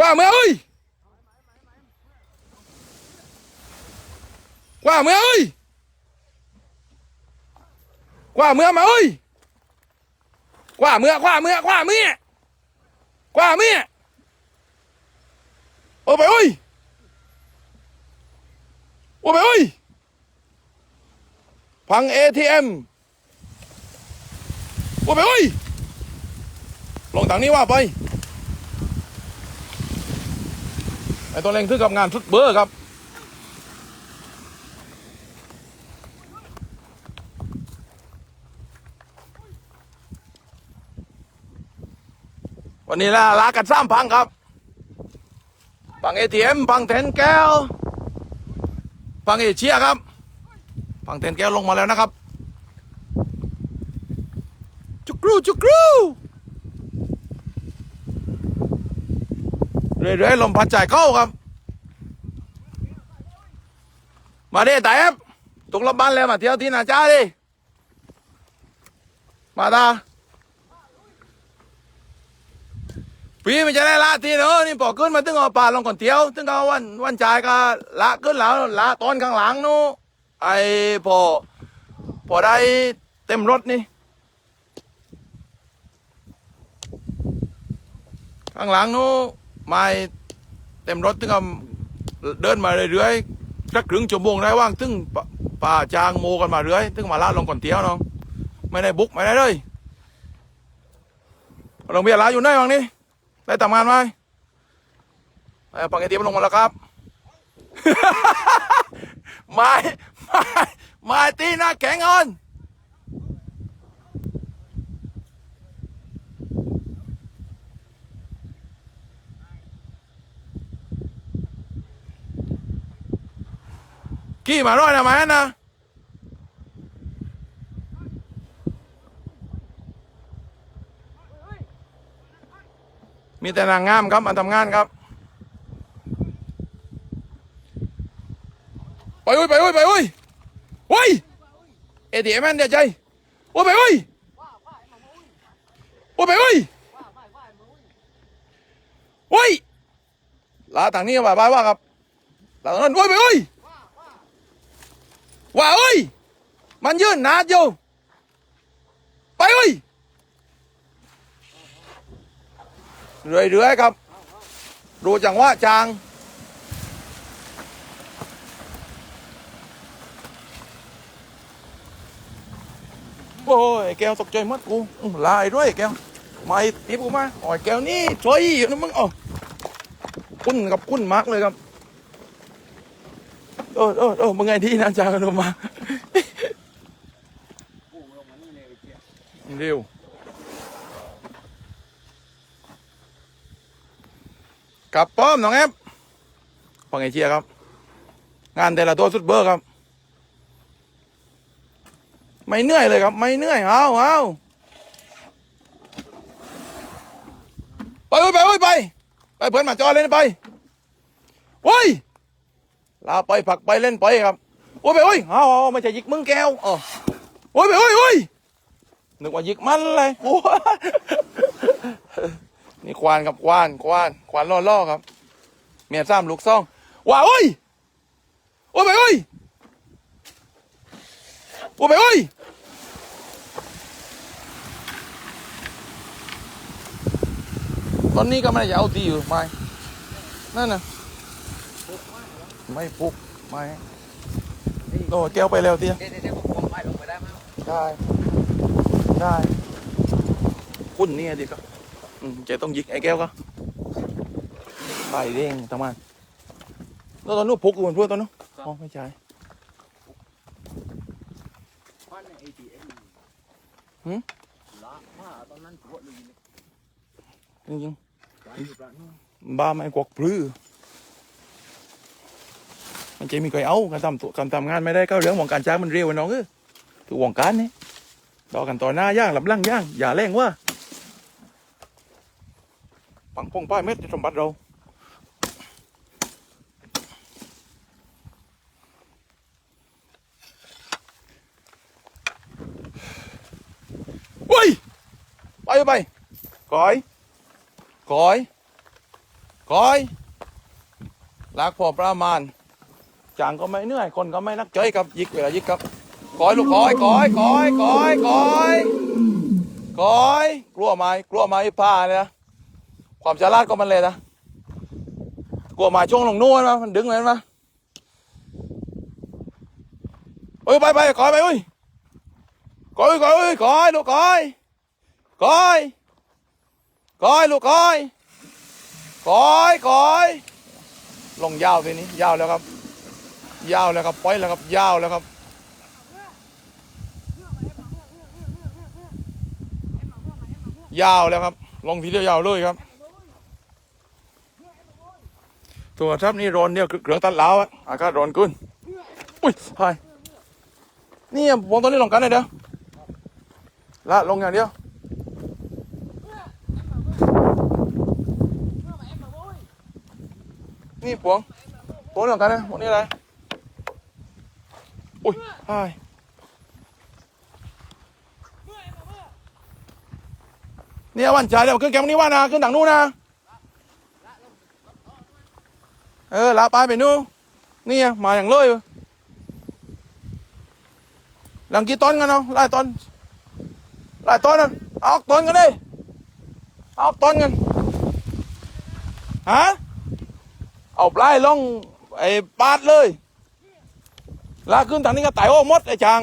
กว่าเมื่อเอ้ยกว่าเมื่อเอ้ยกว่าเมื่อมาเอ้ยกว่าเมื่อกว่าเมื่อกว่าเมื่อกว่าเมื่อโอ้ไปเอ้ยโอ้ไปเอ้ยพัง ATM โอ้ไปเอ้ยลงทางนี้ว่าไป ไอ้ ตัวเร่งทึกกับงานชุดเบอร์ครับวันนี้ละลากันสามพังครับพังเอทีเอ็มพังเทนแก้วพังเอเชียครับพังเทนแก้วลงมาแล้วนะครับจุกรูจุกรู เรื่อยๆลมพัดจ่ายเข้าครับ มาดิแต่เอฟตกรถบ้านแล้วมาเที่ยวที่นาจ้าดิมาตาพี่มันจะได้ละทีเนอะนี่ปอกขึ้นมาตึงเอาป่าลงก่อนเที่ยวตึงเอาวันวันจ่ายก็ละขึ้นแล้วละตอนข้างหลังนู้ไอ้พอพอได้เต็มรถนี่ข้างหลังนู้ ไม่เต็มรถตึงเอาเดินมาเรื่อยๆสักครึ่งชั่วโมงได้ว่างตึงป,ป่าจางโมกันมาเรื่อยตึงมาละลงก่อนเที่ยวน้องไม่ได้บุกไม่ได้เลยโรงเบียร์ลาอยู่ไหนวังนี้ได้ทำงานไหมไอ้ปังไอเดียมลงมาแล้วครับไม่ไม่ไม่ตีหน้าแข็งอ่อน กี่มาร้อยนะมานะมีแต่นางงามครับมาทำงานครับ ไปอุ้ยไปอุ้ยไปอุ้ยโอ้ยเอทีเอ็มนเดี๋ยวใจโอ้ยไปอุ้ยโอ้ยไปอุ้ยโอ้ยลาทางนี้ก็บายบายว่าครับลาทางนั้นโอ้ยไปอุ้ย ว่าเอ้ย มันยื่นนาอยู่ ไปเอ้ยเรื่อยๆครับ ดูจังหวะจางโอ้ยแก้วตกใจมัดกูลายด้วยแก้วไม่ตีกูมาโอ้ยแก้วนี่ช่วยอยู่นะมึงอ๋อคุ้นกับคุ้นมากเลยครับ เออเออเออมึงไงที่นะจากันมาเร็วกลับป้อมน้องแอฟฟังไอเชียครับ งานแต่ละตัวสุดเบอร์ครับ ไม่เหนื่อยเลยครับ ไม่เหนื่อยเอาเอาไปไปไปไปเพื่อนมาจอเล่นไปเว้ย ลาไปผักไปเล่นไปครับ โอ้ยไปโอ้ยเอาเอาไม่ใช่ยิกมึงแก้วอ๋อโอ้ยไปโอ้ยโอ้ยนึกว่ายิกมันเลยโอ้นี่ควานครับควานควานควานล่อล่อๆครับ เมียซ้ำลูกซ่องว้าโอ้ยโอ้ยไปโอ้ยโอ้ยไปโอ้ยตอนนี้ก็ไม่ได้จะเอาตีอยู่ไม่นั่นน่ะ ไม่ปลุกไม่โอ้แก้วไปแล้วเตี้ยเดี๋ยวเดี๋ยวผมผมไปลงไปได้ไหมได้ได้คุณนี่ดิครับอืมเจะต้องยิกไอ้แก้วก็ไปเร่งทำงานแล้วตอนนู้นพุกอยู่บนพวกตอนนู้นอ๋อไม่ใช่บ้านใน ATM หืมละว่าตอนนั้นผัวลืมจริงร้านอยู่ร้านนู้นๆบ้าไม่กวักปลื้อ มันจะมีใครเอาการทำตัวการทำงานไม่ได้ก็เรื่องของการจ้างมันเร็วน้องเออคือวงการนี่ต่อกันต่อหน้าย่างหลับล่างย่างอย่าแรงว่าปังปงป้ายเม็ดสมบัติเราเฮ้ยไปไปก่อยก่อยคอยลากพอประมาณ จางก็ไม่เหนื่อยคนก็ไม่นักเจยครับยิกเวลายิกครับคอยลูกคอยคอยคอยคอยคอยคอยกลัวไหมกลัวไหมผ้าเนี่ยนะความฉลาดก็มันเลยนะกลัวไหมช่วงลงนู่นนะมันดึงเลยนะเอ้ยไปไปคอยไปเอ้ยคอยคอยคอยลูกคอยคอยคอยลูกคอยคอยคอยลงยาวทีนี้ยาวแล้วครับ ยาวแล้วครับปล่อยแล้วครับยาวแล้วครับยาวแล้วครับ ลงทีเดียวยาวเลยครับ ตัวทับนี่ร้อนเนี่ยเกลือตัดเหลาอะอากาศร้อนขึ้นอุ้ยหายนี่วงตัวนี้ลงกันเลยเดี๋ยวละลงอย่างเดียวนี่พวงพวงเรื่องกันนะพวงนี้อะไร อุ้ยหายเนี่ยวันจ่ายเดี๋ยวขึ้นแกมนี้ว่านะขึ้นดังนู้นนะเออลาไปไปนู้นนี่มาอย่างเลยหลังกี่ต้นกันเนาะไล่ต้นไล่ต้นนะเอาต้นกันดิเอาต้นกันฮะเอาปลายลงไอ้ปาดเลย ลากขึ้นทางนี้ก็ไต่โอ้มดไอ้จาง